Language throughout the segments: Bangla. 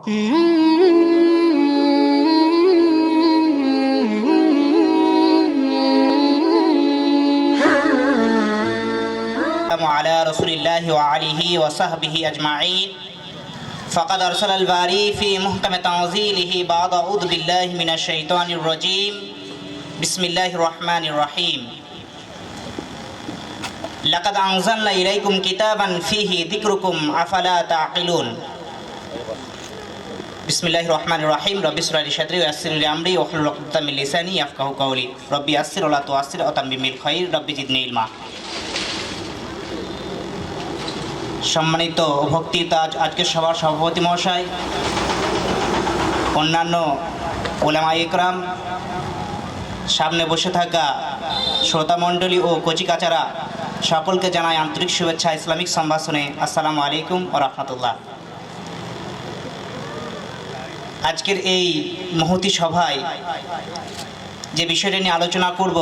على رسول الله وعليه وصحبه أجمعين. فقد أرسل الباري في محكم تنزيله بعد أعوذ بالله من الشيطان الرجيم. بسم الله الرحمن الرحيم. لقد أنزلنا إليكم كتابا فيه ذكركم أفلا تعقلون. বিসমিল্লাহ রহমান রাহিম সুরালি আমরি লিসানি রব্বি আসির মিল রব্বি সম্মানিত ভক্তি তাজ আজকে সবার সভাপতি মহাশয়, অন্যান্য ওলামা ইকরাম সামনে বসে থাকা শ্রোতামণ্ডলী ও কচিকাচারা সকলকে জানায় আন্তরিক শুভেচ্ছা ইসলামিক সম্ভাষণে। আসসালামু আলাইকুম ও রহমতুল্লাহ। আজকের এই মহতি সভায় যে বিষয়টা নিয়ে আলোচনা করব,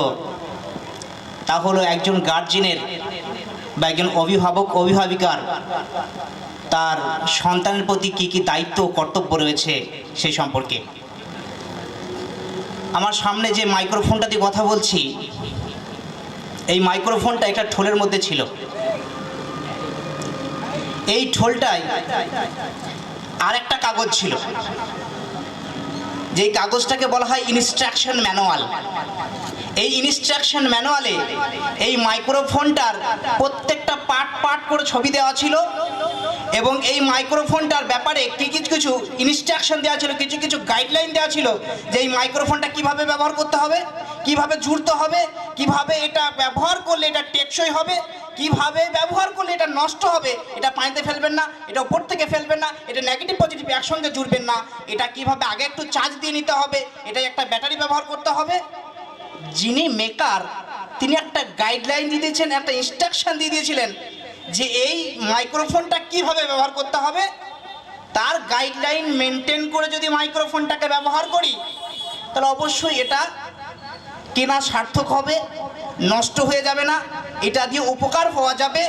তা হলো একজন গার্জেনের বা একজন অভিভাবক, অভিভাবিকার তার সন্তানের প্রতি কি কি দায়িত্ব কর্তব্য রয়েছে সেই সম্পর্কে। আমার সামনে যে মাইক্রোফোনটা দিয়ে কথা বলছি, এই মাইক্রোফোনটা একটা ঠোলের মধ্যে ছিল। এই ঠোলটাই আর একটা কাগজ ছিল। যেই কাগজটাকে বলা হয় ইনস্ট্রাকশন ম্যানুয়াল এই ইনস্ট্রাকশন ম্যানুয়ালে এই মাইক্রোফোনটার প্রত্যেকটা পার্ট পার্ট করে ছবি দেওয়া ছিল। এবং এই মাইক্রোফোনটার ব্যাপারে কি কিছু কিছু ইনস্ট্রাকশন দেওয়া ছিল, কিছু কিছু গাইডলাইন দেওয়া ছিল যে এই মাইক্রোফোনটা কীভাবে ব্যবহার করতে হবে, কীভাবে জুড়তে হবে, কীভাবে এটা ব্যবহার করলে এটা টেকসই হবে, কীভাবে ব্যবহার করলে এটা নষ্ট হবে, এটা পানিতে ফেলবেন না, এটা উপর থেকে ফেলবেন না, এটা নেগেটিভ পজিটিভ একসঙ্গে জুড়বেন না, এটা কীভাবে আগে একটু চার্জ দিয়ে নিতে হবে এটা একটা ব্যাটারি ব্যবহার করতে হবে। যিনি মেকার তিনি একটা গাইডলাইন দিয়ে দিয়েছেন, একটা ইনস্ট্রাকশন দিয়ে দিয়েছিলেন যে এই মাইক্রোফোনটা কীভাবে ব্যবহার করতে হবে, তার গাইডলাইন মেনটেন করে যদি মাইক্রোফোনটাকে ব্যবহার করি, তাহলে অবশ্যই এটা কেনা সার্থক হবে, নষ্ট হয়ে যাবে না, এটা দিয়ে উপকার পাওয়া যাবে,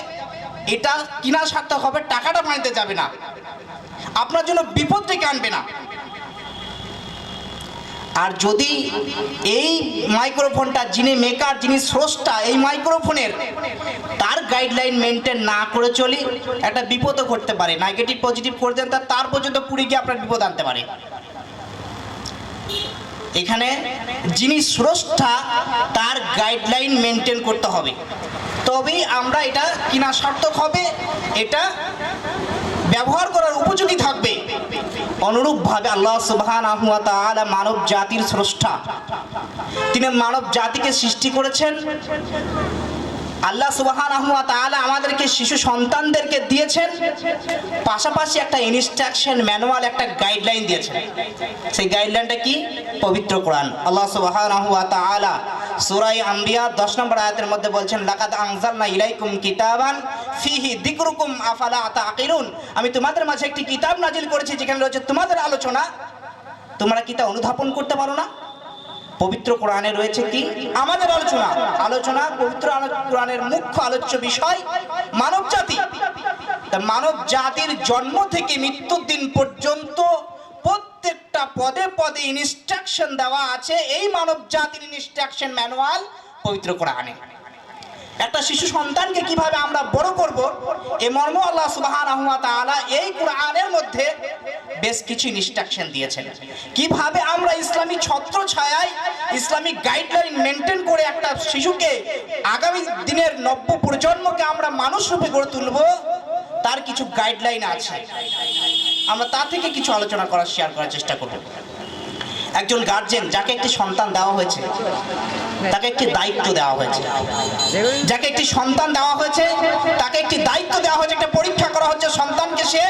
এটা কিনা সার্থক হবে, টাকাটা পানিতে যাবে না। আপনার জন্য বিপদ ডেকে আনবে না। আর যদি এই মাইক্রোফোনটা যিনি মেকার যিনি স্রষ্টা, এই মাইক্রোফোনের তার গাইডলাইন মেনটেন না করে চলি, একটা বিপদও ঘটতে পারে। নেগেটিভ পজিটিভ করে দেন তার পর্যন্ত পুড়ে গিয়ে আপনার বিপদ আনতে পারে। এখানে যিনি স্রষ্টা, তার গাইডলাইন মেনটেন করতে হবে। তবেই আমরা এটা কিনা সার্থক হবে, এটা ব্যবহার করার উপযোগী থাকবে। অনুরূপভাবে আল্লাহ সুবহান মানব জাতির স্রষ্টা। তিনি মানব জাতিকে সৃষ্টি করেছেন। আল্লাহ সুবাহান তাআলা আমাদেরকে শিশু সন্তানদেরকে দিয়েছেন। পাশাপাশি একটা ইনস্ট্রাকশন ম্যানুয়াল একটা গাইডলাইন দিয়েছেন। সেই গাইডলাইনটা কি? পবিত্র কোরআন। আল্লাহ সুবাহান তাআলা সুরাই আম্বিয়া 10 নম্বর আয়াতের মধ্যে বলছেন, লাকাদ আনজালনা ইলাইকুম কিতাবান ফিহি যিকরুকুম আফালা তাকিলুন আমি তোমাদের মাঝে একটি কিতাব নাজিল করেছি, যেখানে রয়েছে তোমাদের আলোচনা। তোমরা কি তা করতে পারো না? পবিত্র কোরআনে রয়েছে কি? আমাদের আলোচনা। আলোচনা পবিত্র কোরআনের মুখ্য আলোচ্য বিষয় মানব জাতি। মানব জাতির জন্ম থেকে মৃত্যুর দিন পর্যন্ত প্রত্যেকটা পদে পদে ইনস্ট্রাকশন দেওয়া আছে। এই মানব জাতির ইনস্ট্রাকশন ম্যানুয়াল পবিত্র কোরআনে। একটা শিশু সন্তানকে কীভাবে আমরা বড় করব, এ মর্ম আল্লাহ তাআলা এই কোরআনের মধ্যে বেশ কিছু ইনস্ট্রাকশন দিয়েছেন। কীভাবে আমরা ইসলামী ছত্র ছায়ায় ইসলামিক গাইডলাইন মেনটেন করে একটা শিশুকে আগামী দিনের নব্য প্রজন্মকে আমরা মানুষ রূপে গড়ে তুলব, তার কিছু গাইডলাইন আছে। আমরা তা থেকে কিছু আলোচনা করার শেয়ার করার চেষ্টা করব। একজন গার্জেন যাকে একটি সন্তান দেওয়া হয়েছে, তাকে একটি দায়িত্ব দেওয়া হয়েছে। যাকে একটি সন্তান দেওয়া হয়েছে, তাকে একটি দায়িত্ব দেওয়া হয়েছে, একটা পরীক্ষা করা হচ্ছে সন্তানকে সে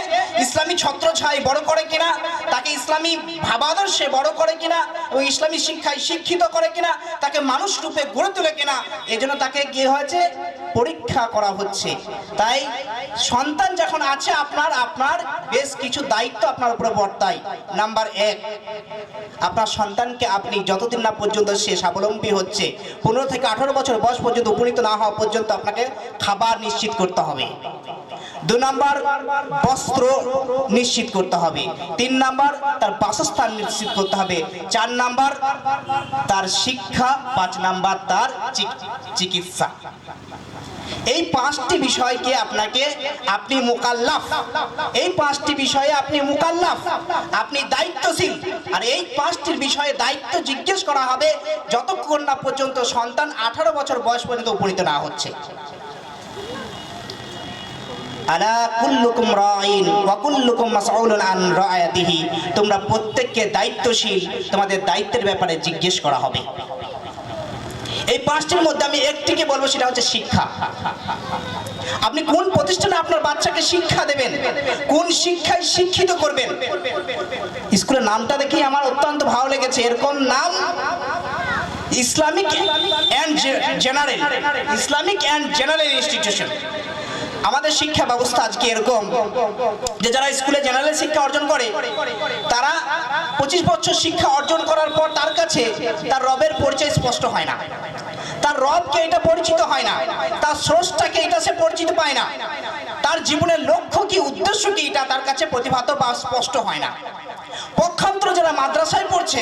ইসলামী ছত্র ছায় বড় করে কিনা, তাকে ইসলামী ভাবাদর্শে বড় করে কিনা, এবং ইসলামী শিক্ষায় শিক্ষিত করে কিনা, তাকে মানুষ রূপে গড়ে তোলে কিনা, এই জন্য তাকে কি হয়েছে? পরীক্ষা করা হচ্ছে। তাই সন্তান যখন আছে আপনার আপনার বেশ কিছু দায়িত্ব আপনার উপরে বর্তায়। নাম্বার এক, আপনার সন্তানকে আপনি যতদিন না পর্যন্ত সে স্বাবলম্বী হচ্ছে, পনেরো থেকে আঠারো বছর বয়স পর্যন্ত উপনীত না হওয়া পর্যন্ত আপনাকে খাবার নিশ্চিত করতে হবে। দু নাম্বার, বস্ত্র নিশ্চিত করতে হবে। তিন নাম্বার, তার বাসস্থান নিশ্চিত করতে হবে। চার নাম্বার, তার শিক্ষা। পাঁচ নাম্বার, তার চিক- চিকিৎসা। এই পাঁচটি বিষয়কে আপনাকে আপনি মোকাল্লাফ। এই পাঁচটি বিষয়ে আপনি মোকাল্লাফ। আপনি দায়িত্বশীল। আর এই পাঁচটির বিষয়ে দায়িত্ব জিজ্ঞেস করা হবে যতক্ষণ না পর্যন্ত সন্তান আঠারো বছর বয়স পর্যন্ত উপনীত না হচ্ছে। তোমরা প্রত্যেককে দায়িত্বশীল। তোমাদের দায়িত্বের ব্যাপারে জিজ্ঞেস করা হবে। এই পাঁচটির মধ্যে আমি একটিকে বলব, সেটা হচ্ছে শিক্ষা। আপনি কোন প্রতিষ্ঠানে আপনার বাচ্চাকে শিক্ষা দেবেন? কোন শিক্ষায় শিক্ষিত করবেন? স্কুলের নামটা দেখি আমার অত্যন্ত ভালো লেগেছে। এরকম নাম? Islamic and general. Islamic and general institution. আমাদের শিক্ষা ব্যবস্থা আজকে এরকম যে যারা স্কুলে জেনারেল শিক্ষা অর্জন করে, তারা পঁচিশ বছর শিক্ষা অর্জন করার পর তার কাছে তার রবের পরিচয় স্পষ্ট হয় না। তার রবকে এটা পরিচিত হয় না, তার স্রষ্টাকে এটা সে পরিচিত পায় না। তার জীবনের লক্ষ্য কি, উদ্দেশ্য কি, এটা তার কাছে প্রতিভাত বা স্পষ্ট হয় না। পক্ষান্তর যারা মাদ্রাসায় পড়ছে,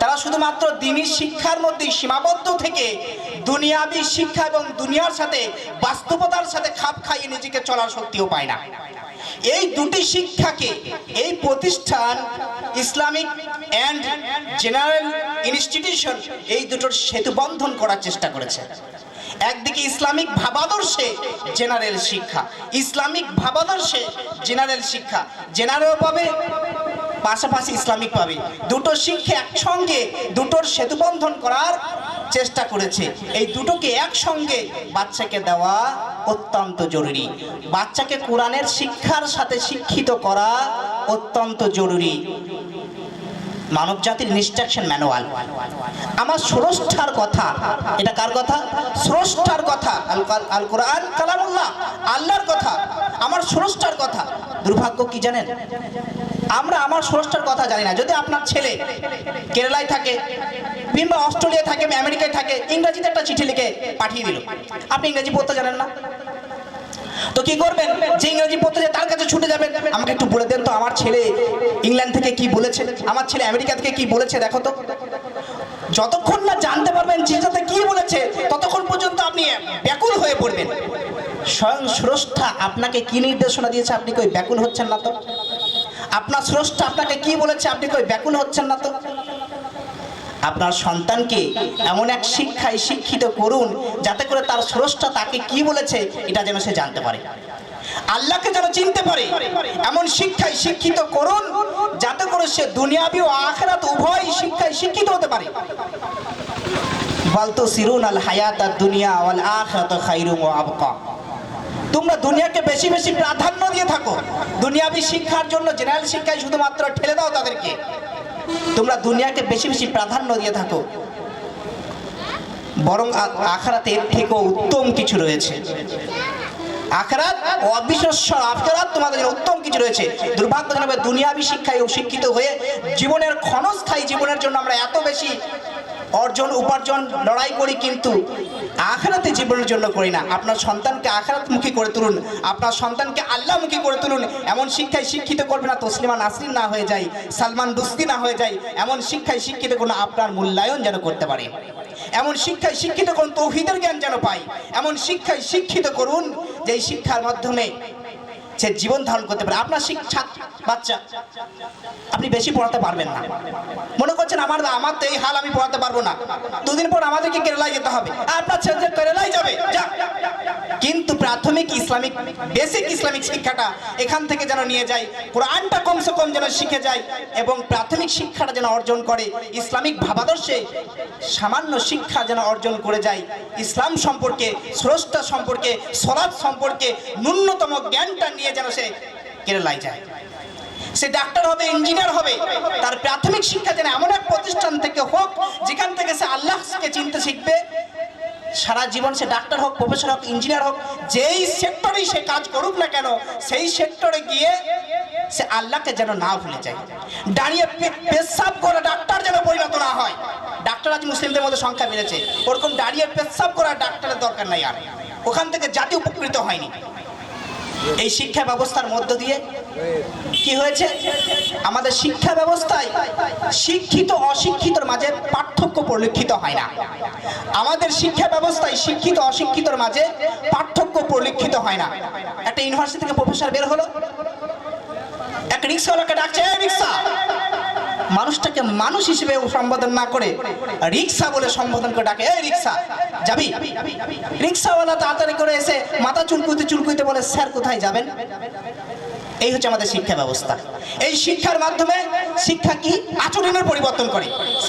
তারা শুধুমাত্র দিনী শিক্ষার মধ্যেই সীমাবদ্ধ থেকে দুনিয়াবি শিক্ষা এবং দুনিয়ার সাথে বাস্তবতার সাথে খাপ খাইয়ে নিজেকে চলার শক্তিও পায় না। এই দুটি শিক্ষাকে, এই প্রতিষ্ঠান ইসলামিক অ্যান্ড জেনারেল ইনস্টিটিউশন এই দুটোর সেতু বন্ধন করার চেষ্টা করেছে। একদিকে ইসলামিক ভাবাদর্শে জেনারেল শিক্ষা, ইসলামিক ভাবাদর্শে জেনারেল শিক্ষা জেনারেল পাবে, পাশাপাশি ইসলামিক পাবে। দুটো শিক্ষা একসঙ্গে দুটোর সেতুবন্ধন করার চেষ্টা করেছে। এই দুটোকে একসঙ্গে বাচ্চাকে দেওয়া অত্যন্ত জরুরি। বাচ্চাকে কোরআনের শিক্ষার সাথে শিক্ষিত করা অত্যন্ত জরুরি। মানব জাতির ইনস্ট্রাকশন ম্যানুয়াল আমার স্রষ্টার কথা, এটা কার কথা? স্রষ্টার কথা আল কোরআন কালামুল্লাহ, আল্লাহর কথা, আমার স্রষ্টার কথা। দুর্ভাগ্য কি জানেন? আমরা আমার স্রষ্টার কথা জানি না। যদি আপনার ছেলে কেরালায় থাকে কিংবা অস্ট্রেলিয়া থাকে, আমেরিকায় থাকে, ইংরেজিতে একটা চিঠি লিখে পাঠিয়ে দিল। আপনি ইংরেজি পড়তে জানেন না? তো কি করবেন? যে ইংরেজি পড়তে যায় তার কাছে ছুটে যাবেন। আমাকে একটু বলে দেন তো, আমার ছেলে ইংল্যান্ড থেকে কি বলেছে? আমার ছেলে আমেরিকা থেকে কি বলেছে, দেখো তো। যতক্ষণ না জানতে পারবেন চিঠিটাতে কি বলেছে, ততক্ষণ পর্যন্ত আপনি ব্যাকুল হয়ে পড়বেন। স্বয়ং স্রষ্টা আপনাকে কি নির্দেশনা দিয়েছে, আপনি কই ব্যাকুল হচ্ছেন না তো? আপনার স্রষ্টা আপনাকে কি বলেছে, আপনি কই ব্যাকুল হচ্ছেন না তো? আপনার সন্তানকে এমন এক শিক্ষায় শিক্ষিত করুন যাতে করে তার স্রষ্টা তাকে কি বলেছে এটা যেন সে জানতে পারে। আল্লাহকে যেন চিনতে পারে, এমন শিক্ষায় শিক্ষিত করুন যাতে করে সে দুনিয়াবি ও আখেরাত উভয় শিক্ষায় শিক্ষিত হতে পারে। বলতো, সিরুন আল হায়াত আর দুনিয়া ওয়াল আখরাত খাইরুম ও আবকা। তোমরা দুনিয়াকে বেশি বেশি প্রাধান্য দিয়ে থাকো। দুনিয়াবি শিক্ষার জন্য জেনারেল শিক্ষায় শুধুমাত্র ঠেলে দাও তাদেরকে। তোমরা দুনিয়াকে বেশি বেশি প্রাধান্য দিয়ে থাকো। বরং আখরাতে এর থেকেও উত্তম কিছু রয়েছে। আখরাত, অবিশ্বাস্য আখরাত তোমাদের উত্তম কিছু রয়েছে। দুর্ভাগ্যজনক দুনিয়াবি শিক্ষায় শিক্ষিত হয়ে জীবনের ক্ষণস্থায়ী জীবনের জন্য আমরা এত বেশি অর্জন, উপার্জন, লড়াই করি কিন্তু আখরাতে জীবনের জন্য করি না। আপনার সন্তানকে আখরাতমুখী করে তুলুন। আপনার সন্তানকে আল্লাহমুখী করে তুলুন। এমন শিক্ষায় শিক্ষিত করবে না, তসলিমা নাসরিন না হয়ে যায়, সালমান রুস্তি না হয়ে যায়, এমন শিক্ষায় শিক্ষিত করুন আপনার মূল্যায়ন যেন করতে পারে। এমন শিক্ষায় শিক্ষিত করুন তৌহিদের জ্ঞান যেন পাই এমন শিক্ষায় শিক্ষিত করুন যে শিক্ষার মাধ্যমে সে জীবন ধারণ করতে পারে। আপনার শিক্ষা বাচ্চা, আপনি বেশি পড়াতে পারবেন না। মনে করছেন আমার আমার তো এই হাল আমি পড়াতে পারব না। দুদিন পর আমাদেরকে কেরালায় যেতে হবে। আপনার ছেলে কেরালায় যাবে যা কিন্তু প্রাথমিক ইসলামিক, বেসিক ইসলামিক শিক্ষাটা এখান থেকে যেন নিয়ে যায়, কোরআনটা কমসে কম যেন শিখে যায়, এবং প্রাথমিক শিক্ষাটা যেন অর্জন করে, ইসলামিক ভাবাদর্শে সামান্য শিক্ষা যেন অর্জন করে যায়, ইসলাম সম্পর্কে, স্রষ্টা সম্পর্কে সলাদ সম্পর্কে ন্যূনতম জ্ঞানটা নিয়ে যেন সে কেরালায় যায়। সে ডাক্তার হবে ইঞ্জিনিয়ার হবে, তার প্রাথমিক শিক্ষা যেন এমন এক প্রতিষ্ঠান থেকে হোক, যেখান থেকে সে আল্লাহকে চিনতে শিখবে। সারা জীবন সে ডাক্তার হোক প্রফেসর হোক ইঞ্জিনিয়ার হোক, যেই সেক্টরেই সে কাজ করুক না কেন, সেই সেক্টরে গিয়ে সে আল্লাহকে যেন না ভুলে যায়। দাঁড়িয়ে পেশাব করে ডাক্তার যেন পরিণত না হয়। ডাক্তার আজ মুসলিমদের মধ্যে সংখ্যা বেড়েছে। ওরকম দাঁড়িয়ে পেশাব করার ডাক্তারের দরকার নাই আর। ওখান থেকে জাতি উপকৃত হয়নি। এই শিক্ষা ব্যবস্থার মধ্য দিয়ে কি হয়েছে? আমাদের শিক্ষা ব্যবস্থায় শিক্ষিত অশিক্ষিতর মাঝে পার্থক্য পরিলক্ষিত হয় না। আমাদের শিক্ষা ব্যবস্থায় শিক্ষিত অশিক্ষিতর মাঝে পার্থক্য পরিলক্ষিত হয় না। একটা ইউনিভার্সিটি থেকে প্রফেসর বের হলো। এক রিক্সাওয়ালাকে ডাকছে, "এই রিক্সা! মানুষটাকে মানুষ হিসেবে সম্বোধন না করে রিক্সা বলে সম্বোধন করে ডাকে। এই রিক্সা, যাবি? রিক্সাওয়ালা তাড়াতাড়ি করে এসে মাথা চুলকুইতে চুলকুইতে বলে, স্যার, কোথায় যাবেন? এই হচ্ছে আমাদের শিক্ষা ব্যবস্থা। এই শিক্ষার মাধ্যমে শিক্ষা কি? আচরণের পরিবর্তন করে।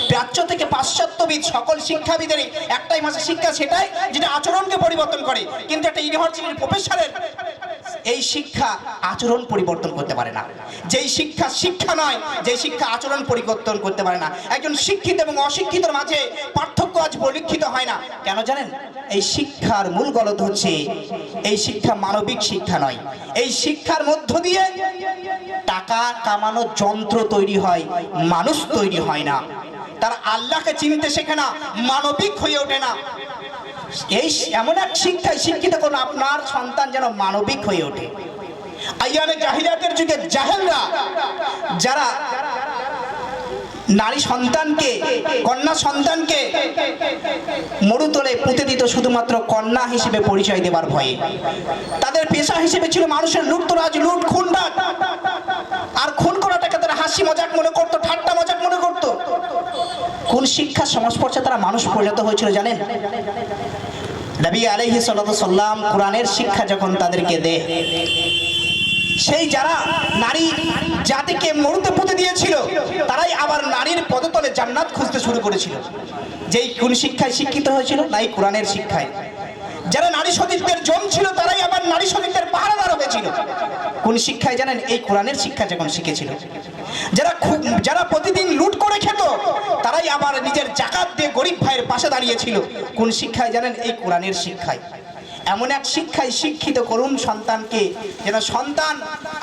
প্রাচ্য থেকে পাশ্চাত্যবিদ সকল শিক্ষাবিদেরই একটাই মাসে শিক্ষা সেটাই, যেটা আচরণকে পরিবর্তন করে। কিন্তু একটা ইউনিভার্সিটির প্রফেসরের এই শিক্ষা আচরণ পরিবর্তন করতে পারে না। যেই শিক্ষা শিক্ষা নয়, যেই শিক্ষা আচরণ পরিবর্তন করতে পারে না। একজন শিক্ষিত এবং অশিক্ষিতর মাঝে পার্থক্য আজ পরিলক্ষিত হয় না। কেন জানেন? এই শিক্ষার মূল গলত হচ্ছে এই শিক্ষা মানবিক শিক্ষা নয়। এই শিক্ষার মধ্য দিয়ে টাকা কামানোর যন্ত্র তৈরি হয়, মানুষ তৈরি হয় না। তার আল্লাহকে চিনতে শেখে না, মানবিক হয়ে ওঠে না। এই এমন এক শিক্ষায় শিক্ষিত কোন আপনার সন্তান যেন মানবিক হয়ে ওঠে। আইয়ানে জাহিলিয়াতের যুগে জাহেলরা যারা নারী সন্তানকে, কন্যা সন্তানকে মরুতলে পুঁতে দিত শুধুমাত্র কন্যা হিসেবে পরিচয় দেবার ভয়ে। তাদের পেশা হিসেবে ছিল মানুষের লুটতরাজ লুট, খুন আর খুন করাটাকে তারা হাসি মজাক মনে করতো, ঠাট্টা মজাক মনে করতো। কোন শিক্ষার সংস্পর্শে তারা মানুষ পরিণত হয়েছিল জানেন? নবী আলহি সাল্লাম কোরআনের শিক্ষা যখন তাদেরকে দে সেই যারা নারী জাতিকে মরুতে পুঁতে দিয়েছিল, তারাই আবার নারীর পদতলে জান্নাত খুঁজতে শুরু করেছিল। যেই কোন শিক্ষায় শিক্ষিত হয়েছিল না এই কোরআনের শিক্ষায়। যারা নারী সতীত্বের জম ছিল, তারাই আবার নারী সতীত্বের পাহারাদার হয়েছিল। কোন শিক্ষায় জানেন, এই কোরআনের শিক্ষা যখন শিখেছিল যারা খুব যারা প্রতিদিন লুট করে খেত, তারাই আবার নিজের জাকাত দিয়ে গরিব ভাইয়ের পাশে দাঁড়িয়েছিল। কোন শিক্ষায় জানেন? এই কোরআনের শিক্ষায়। এমন এক শিক্ষায় শিক্ষিত করুন সন্তানকে যেন সন্তান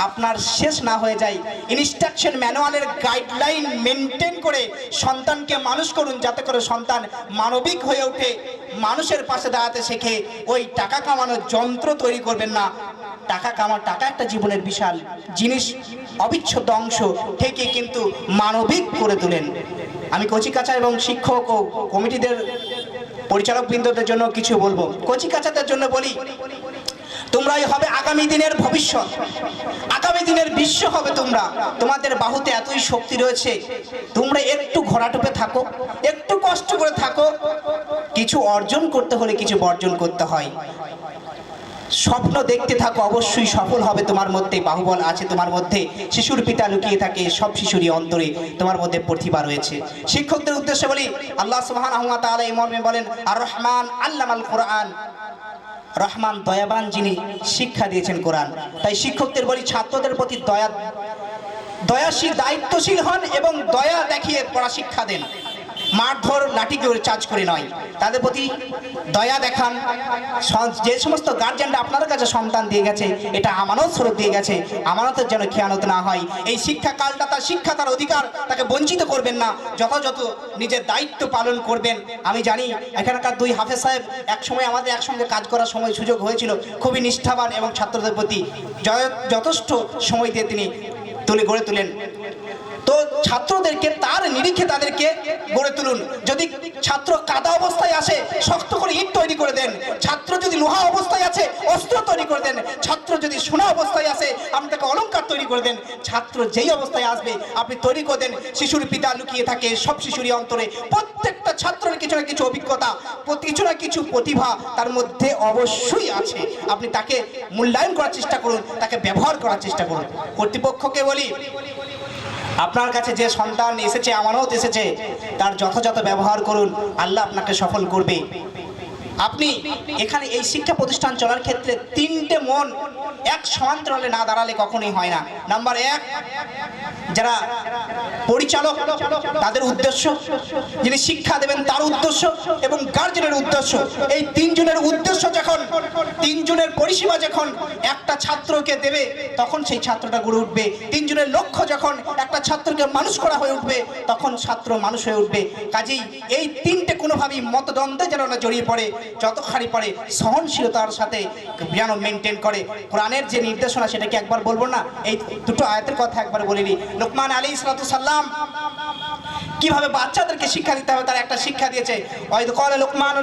আপনার শেষ না হয়ে যায় ইনস্ট্রাকশন ম্যানুয়ালের গাইডলাইন মেনটেন করে সন্তানকে মানুষ করুন, যাতে করে সন্তান মানবিক হয়ে ওঠে, মানুষের পাশে দাঁড়াতে শেখে। ওই টাকা কামানোর যন্ত্র তৈরি করবেন না টাকা কামা টাকা একটা জীবনের বিশাল জিনিস, অবিচ্ছেদ্য অংশ থেকে কিন্তু মানবিক করে তোলেন। আমি কচিকাচা এবং শিক্ষক ও কমিটিদের পরিচালক বৃন্দদের জন্য কিছু বলব। কচি কাচাদের জন্য বলি, তোমরাই হবে আগামী দিনের ভবিষ্যৎ। আগামী দিনের বিশ্ব হবে তোমরা। তোমাদের বাহুতে এতই শক্তি রয়েছে। তোমরা একটু ঘোরাটোপে থাকো, একটু কষ্ট করে থাকো। কিছু অর্জন করতে হলে কিছু বর্জন করতে হয়। স্বপ্ন দেখতে থাকো, অবশ্যই সফল হবে তোমার মধ্যে, বাহুবল আছে তোমার মধ্যে। শিশুর পিতা লুকিয়ে থাকে, সব শিশুরই অন্তরে তোমার মধ্যে প্রতিভা রয়েছে। শিক্ষকদের উদ্দেশ্যে বলি, আল্লাহ সুবহান আহমদ তাআলা এই মর্মে বলেন আর রহমান আল্লামাল কোরআন। রহমান দয়াবান যিনি শিক্ষা দিয়েছেন কোরআন। তাই শিক্ষকদের বলি, ছাত্রদের প্রতি দয়া দয়াশীল, দায়িত্বশীল হন এবং দয়া দেখিয়ে পড়া শিক্ষা দেন। মারধর লাঠি চার্জ করে নয়। তাদের প্রতি দয়া দেখান। যে সমস্ত গার্জেনরা আপনার কাছে সন্তান দিয়ে গেছে, এটা আমানত স্বরূপ দিয়ে গেছে। আমানতের যেন খেয়ানত না হয়। এই শিক্ষা কালটা তার শিক্ষা, তার অধিকার, তাকে বঞ্চিত করবেন না। যথাযথ নিজের দায়িত্ব পালন করবেন। আমি জানি, এখানকার দুই হাফেজ সাহেব এক সময় আমাদের একসঙ্গে কাজ করার সময় সুযোগ হয়েছিল। খুবই নিষ্ঠাবান এবং ছাত্রদের প্রতি যথেষ্ট সময় দিয়ে তিনি তুলে গড়ে তোলেন। তো ছাত্রদেরকে, তার নিরিখে তাদেরকে গড়ে তুলুন। যদি ছাত্র কাদা অবস্থায় আসে, শক্ত করে ইট তৈরি করে দেন। ছাত্র যদি লোহা অবস্থায় আছে, অস্ত্র তৈরি করে দেন। ছাত্র যদি সোনা অবস্থায় আসে আপনি তাকে অলংকার তৈরি করে দেন। ছাত্র যেই অবস্থায় আসবে, আপনি তৈরি করে দেন। শিশুর পিতা লুকিয়ে থাকে, সব শিশুরই অন্তরে। প্রত্যেকটা ছাত্রের কিছু না কিছু অভিজ্ঞতা কিছু না কিছু প্রতিভা তার মধ্যে অবশ্যই আছে। আপনি তাকে মূল্যায়ন করার চেষ্টা করুন, তাকে ব্যবহার করার চেষ্টা করুন। কর্তৃপক্ষকে বলি আপনার কাছে যে সন্তান এসেছে, আমানত এসেছে, তার যথাযথ ব্যবহার করুন, আল্লাহ আপনাকে সফল করবে। আপনি এখানে এই শিক্ষা প্রতিষ্ঠান চলার ক্ষেত্রে তিনটে মন এক সমান্তরালে না দাঁড়ালে কখনোই হয় না। নাম্বার এক, যারা পরিচালক, তাদের উদ্দেশ্য, যিনি শিক্ষা দেবেন তার উদ্দেশ্য এবং গার্জেনের উদ্দেশ্য। এই তিনজনের উদ্দেশ্য যখন, তিনজনের পরিষেবা যখন একটা ছাত্রকে দেবে, তখন সেই ছাত্রটা গড়ে উঠবে। তিনজনের লক্ষ্য যখন একটা ছাত্রকে মানুষ করা হয়ে উঠবে, তখন ছাত্র মানুষ হয়ে উঠবে। কাজেই এই তিনটে কোনোভাবেই মতদ্বন্দ্বে যেন না জড়িয়ে পড়ে যত খাড়ি পড়ে সহনশীলতার সাথে যেন মেনটেন করে। কোরআনের যে নির্দেশনা সেটাকে একবার বলব না, এই দুটো আয়াতের কথা একবার বলিনি লোকমান আলী সাল্লাম কীভাবে বাচ্চাদেরকে শিক্ষা দিতে হবে, তার একটা শিক্ষা দিয়েছে লুকমান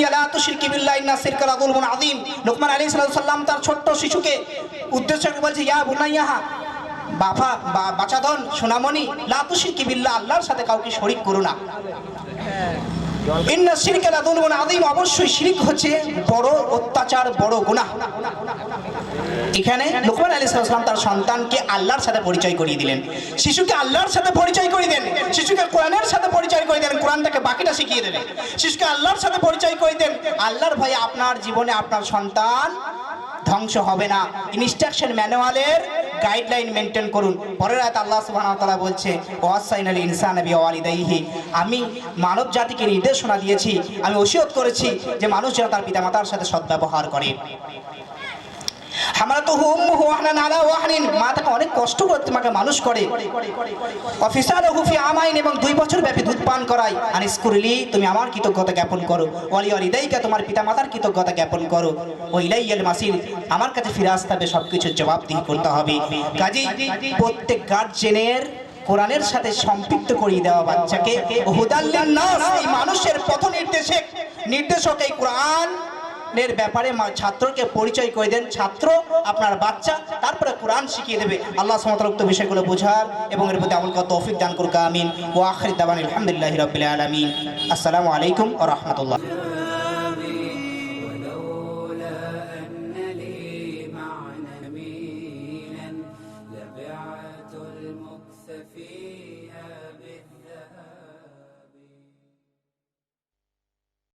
ইয়া লা লোকমান সালাম তার ছোট্ট শিশুকে উদ্দেশ্য করে বলছে, ইয়া বুনাইয়া বাবা বা বাচাদন সোনামণি, লা তুশরিকি বিল্লাহ, আল্লাহর সাথে কাউকে শরীক করো না। অবশ্যই শিরিক হচ্ছে বড় অত্যাচার, বড় গুনাহ। এখানে লোকমান আলী সালাম তার সন্তানকে আল্লাহর সাথে পরিচয় করিয়ে দিলেন। শিশুকে আল্লাহর সাথে পরিচয় করিয়ে দেন। শিশুকে কোরআনের সাথে পরিচয় করে দেন। কোরআনটাকে বাকিটা শিখিয়ে দেবেন। শিশুকে আল্লাহর সাথে পরিচয় করে দেন। আল্লাহর ভাই আপনার জীবনে আপনার সন্তান ধ্বংস হবে না। ইনস্ট্রাকশন ম্যানুয়ালের গাইডলাইন মেনটেন করুন। পরের রাত আল্লাহ সুবাহতলা বলছে ওয়াসাইন আলী ইনসান আবি ওয়ালিদাইহি আমি মানব জাতিকে নির্দেশনা দিয়েছি, আমি ওসিয়ত করেছি যে মানুষ যেন তার পিতামাতার সাথে সদ্ব্যবহার করে। আমরা তো হুম মা তাকে অনেক কষ্ট করে তোমাকে মানুষ করে। অফিসার হুফি আমাইন এবং দুই বছর ব্যাপী দুধ পান করাই আর স্কুরলি তুমি আমার কৃতজ্ঞতা জ্ঞাপন করো। অলি ওয়ালিদাইকা, তোমার পিতামাতার কৃতজ্ঞতা জ্ঞাপন করো। ও ইলাইয়াল মাসির আমার কাছে ফিরে আসতে হবে সব কিছুর জবাবদিহি করতে হবে। কাজী, প্রত্যেক গার্জেনের কোরআনের সাথে সম্পৃক্ত করিয়ে দেওয়া বাচ্চাকে হুদাল্লিন মানুষের পথ নির্দেশক নির্দেশক এই কোরআন এর ব্যাপারে ছাত্রকে পরিচয় করে দেন। ছাত্র আপনার বাচ্চা, তারপরে কোরআন শিখিয়ে দেবে। আল্লাহ সমতলুক্ত বিষয়গুলো বোঝার এবং এর প্রতি আমল কত তৌফিক দান করুক, আমিন। ও আখরি দাবান আলহামদুলিল্লাহ রবিল আলমিন। আসসালামু আলাইকুম ও রহমতুল্লাহ।